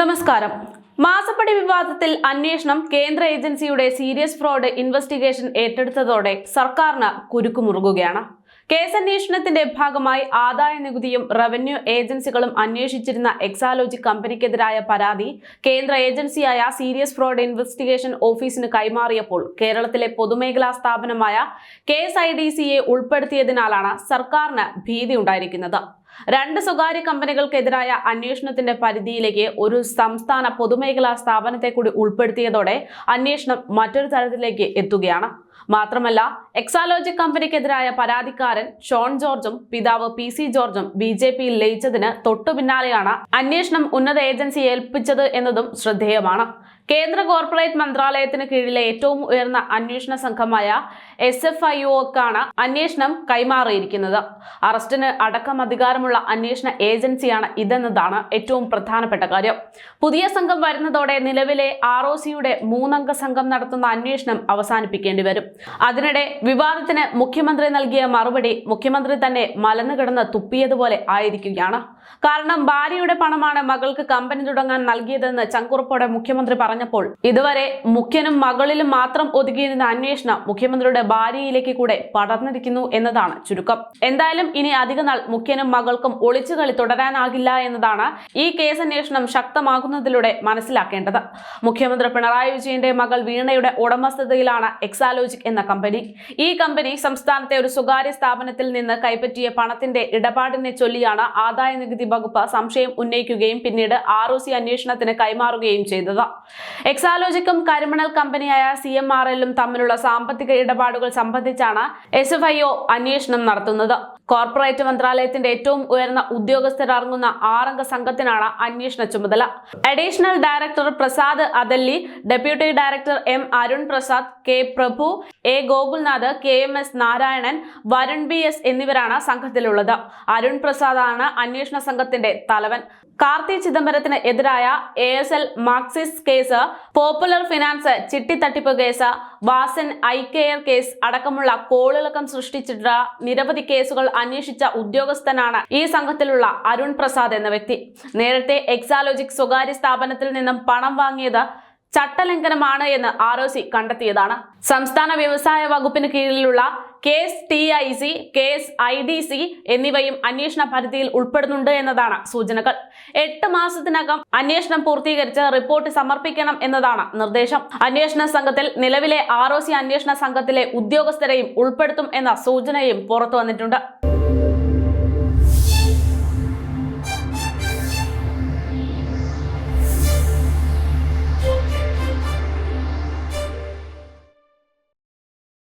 നമസ്കാരം. മാസപ്പടി വിവാദത്തിൽ അന്വേഷണം കേന്ദ്ര ഏജൻസിയുടെ സീരിയസ് ഫ്രോഡ് ഇൻവെസ്റ്റിഗേഷൻ ഏറ്റെടുത്തതോടെ സർക്കാരിന് കുരുക്കുമുറുകുകയാണ്. കേസന്വേഷണത്തിന്റെ ഭാഗമായി ആദായ നികുതിയും റവന്യൂ ഏജൻസികളും അന്വേഷിച്ചിരുന്ന എക്സാലോജി കമ്പനിക്കെതിരായ പരാതി കേന്ദ്ര ഏജൻസിയായ സീരിയസ് ഫ്രോഡ് ഇൻവെസ്റ്റിഗേഷൻ ഓഫീസിന് കൈമാറിയപ്പോൾ കേരളത്തിലെ പൊതുമേഖലാ സ്ഥാപനമായ കെ എസ് ഐ ഡി സിയെ ഉൾപ്പെടുത്തിയതിനാലാണ് സർക്കാരിന് ഭീതി ഉണ്ടായിരിക്കുന്നത്. രണ്ട് സ്വകാര്യ കമ്പനികൾക്കെതിരായ അന്വേഷണത്തിന്റെ പരിധിയിലേക്ക് ഒരു സംസ്ഥാന പൊതുമേഖലാ സ്ഥാപനത്തെ കൂടി ഉൾപ്പെടുത്തിയതോടെ അന്വേഷണം മറ്റൊരു തലത്തിലേക്ക് എത്തുകയാണ്. മാത്രമല്ല എക്സാലോജിക് കമ്പനിക്കെതിരായ പരാതിക്കാരൻ ഷോൺ ജോർജും പിതാവ് പി സി ജോർജും ബി ജെ പിയിൽ ലയിച്ചതിന് തൊട്ടു പിന്നാലെയാണ് അന്വേഷണം ഉന്നത ഏജൻസി ഏൽപ്പിച്ചത് എന്നതും ശ്രദ്ധേയമാണ്. കേന്ദ്ര കോർപ്പറേറ്റ് മന്ത്രാലയത്തിന് കീഴിലെ ഏറ്റവും ഉയർന്ന അന്വേഷണ സംഘമായ എസ് എഫ് ഐ ഒക്കാണ് അന്വേഷണം കൈമാറിയിരിക്കുന്നത്. അറസ്റ്റിന് അടക്കം അധികാരമുള്ള അന്വേഷണ ഏജൻസിയാണ് ഇതെന്നതാണ് ഏറ്റവും പ്രധാനപ്പെട്ട കാര്യം. പുതിയ സംഘം വരുന്നതോടെ നിലവിലെ ആർ ഒ സിയുടെ മൂന്നംഗ സംഘം നടത്തുന്ന അന്വേഷണം അവസാനിപ്പിക്കേണ്ടി വരും. അതിനിടെ വിവാദത്തിന് മുഖ്യമന്ത്രി നൽകിയ മറുപടി മുഖ്യമന്ത്രി തന്നെ മലന്നു കിടന്ന് തുപ്പിയതുപോലെ ആയിരിക്കുകയാണ്. കാരണം ഭാര്യയുടെ പണമാണ് മകൾക്ക് കമ്പനി തുടങ്ങാൻ നൽകിയതെന്ന് ചങ്കുറപ്പോടെ മുഖ്യമന്ത്രി പറഞ്ഞപ്പോൾ ഇതുവരെ മുഖ്യനും മകളിലും മാത്രം ഒതുങ്ങിയിരുന്ന അന്വേഷണം മുഖ്യമന്ത്രിയുടെ ഭാര്യയിലേക്ക് കൂടെ പടർന്നിരിക്കുന്നു എന്നതാണ് ചുരുക്കം. എന്തായാലും ഇനി അധിക നാൾ മുഖ്യനും മകൾക്കും ഒളിച്ചുകളി തുടരാനാകില്ല എന്നതാണ് ഈ കേസ് അന്വേഷണം ശക്തമാകുന്നതിലൂടെ മനസ്സിലാക്കേണ്ടത്. മുഖ്യമന്ത്രി പിണറായി വിജയന്റെ മകൾ വീണയുടെ ഉടമസ്ഥതയിലാണ് എക്സാലോജിക് എന്ന കമ്പനി. ഈ കമ്പനി സംസ്ഥാനത്തെ ഒരു സ്വകാര്യ സ്ഥാപനത്തിൽ നിന്ന് കൈപ്പറ്റിയ പണത്തിന്റെ ഇടപാടിനെ ചൊല്ലിയാണ് ആദായ നികുതി വകുപ്പ് സംശയം ഉന്നയിക്കുകയും പിന്നീട് ആർ ഒ സി അന്വേഷണത്തിന് കൈമാറുകയും ചെയ്തത്. എക്സാലോജിക്കും കരിമണൽ കമ്പനിയായ സി എം ആർ എല്ലും തമ്മിലുള്ള സാമ്പത്തിക ഇടപാടുകൾ സംബന്ധിച്ചാണ് എസ് എഫ് ഐ ഒ അന്വേഷണം നടത്തുന്നത്. കോർപ്പറേറ്റ് മന്ത്രാലയത്തിന്റെ ഏറ്റവും ഉയർന്ന ഉദ്യോഗസ്ഥരടങ്ങുന്ന ആറംഗ സംഘത്തിനാണ് അന്വേഷണ ചുമതല. Additional director Prasad Athalli deputy director M Arun Prasad K Prabhu A Gokulnath K M S Narayanan Varun B S എന്നിവരാണ് സംഘത്തിലുള്ളത്. അരുൺ പ്രസാദാണ് അന്വേഷണ സംഘത്തിന്റെ തലവൻ. കാർത്തി ചിദംബരത്തിന് എതിരായ എ എസ് എൽ മാർക്സിസ് case popular finance ചിട്ടിത്തട്ടിപ്പ് case Vasan eye care case അടക്കമുള്ള കോളിളക്കം സൃഷ്ടിച്ചിട്ടുള്ള നിരവധി കേസുകൾ അന്വേഷിച്ച ഉദ്യോഗസ്ഥനാണ് ഈ സംഘത്തിലുള്ള അരുൺ പ്രസാദ് എന്ന വ്യക്തി. നേരത്തെ എക്സാലോജിക് സ്വകാര്യ സ്ഥാപനത്തിൽ നിന്നും പണം വാങ്ങിയത് ചട്ടലംഘനമാണ് എന്ന് ആർ ഒ സി കണ്ടെത്തിയതാണ്. സംസ്ഥാന വ്യവസായ വകുപ്പിന് കീഴിലുള്ള case T I C case I D C എന്നിവയും അന്വേഷണ പരിധിയിൽ ഉൾപ്പെടുന്നുണ്ട് എന്നതാണ് സൂചനകൾ. എട്ട് മാസത്തിനകം അന്വേഷണം പൂർത്തീകരിച്ച് റിപ്പോർട്ട് സമർപ്പിക്കണം എന്നതാണ് നിർദ്ദേശം. അന്വേഷണ സംഘത്തിൽ നിലവിലെ ആർ അന്വേഷണ സംഘത്തിലെ ഉദ്യോഗസ്ഥരെയും ഉൾപ്പെടുത്തും എന്ന സൂചനയും പുറത്തു വന്നിട്ടുണ്ട്.